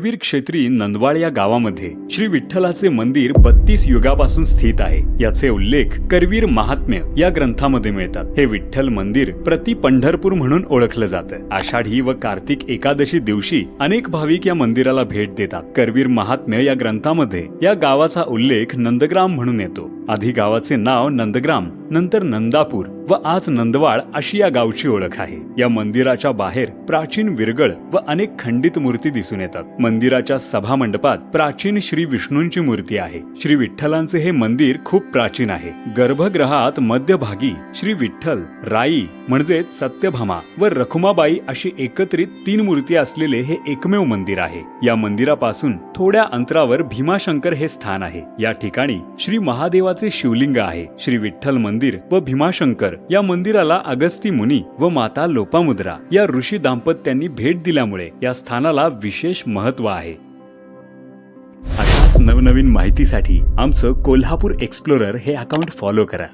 वीर क्षेत्री नंदवाळ या गावामध्ये श्री विठ्ठलाचे मंदिर बत्तीस युगापासून स्थित आहे. याचे उल्लेख करवीर महात्म्य या ग्रंथामध्ये मिळतात. हे विठ्ठल मंदिर प्रति पंढरपूर म्हणून ओळखलं जातं. आषाढी व कार्तिक एकादशी दिवशी अनेक भाविक या मंदिराला भेट देतात. करवीर महात्म्य या ग्रंथामध्ये या गावाचा उल्लेख नंदग्राम म्हणून येतो. आधी गावाचे नाव नंदग्राम नंतर नंदापूर व आज नंदवाळ अशी या गावची ओळख आहे. या मंदिराच्या बाहेर प्राचीन विरगळ व अनेक खंडित मूर्ती दिसून येतात. मंदिराच्या सभा मंडपात प्राचीन श्री विष्णूंची मूर्ती आहे. श्री विठ्ठलांचे हे मंदिर खूप प्राचीन आहे. गर्भगृहात मध्यभागी श्री विठ्ठल राई म्हणजेच सत्यभामा व रखुमाबाई अशी एकत्रित तीन मूर्ती असलेले हे एकमेव मंदिर आहे. या मंदिरापासून थोड्या अंतरावर भीमाशंकर हे स्थान आहे. या ठिकाणी श्री महादेवाचे शिवलिंग आहे. श्री विठ्ठल मंदिर व भीमाशंकर या मंदिराला अगस्ती मुनी व माता लोपामुद्रा या ऋषी दाम्पत्यांनी भेट दिल्यामुळे या स्थानाला विशेष महत्त्व आहे. अशाच नवनवीन माहितीसाठी आमचं कोल्हापूर एक्सप्लोरर हे अकाउंट फॉलो करा.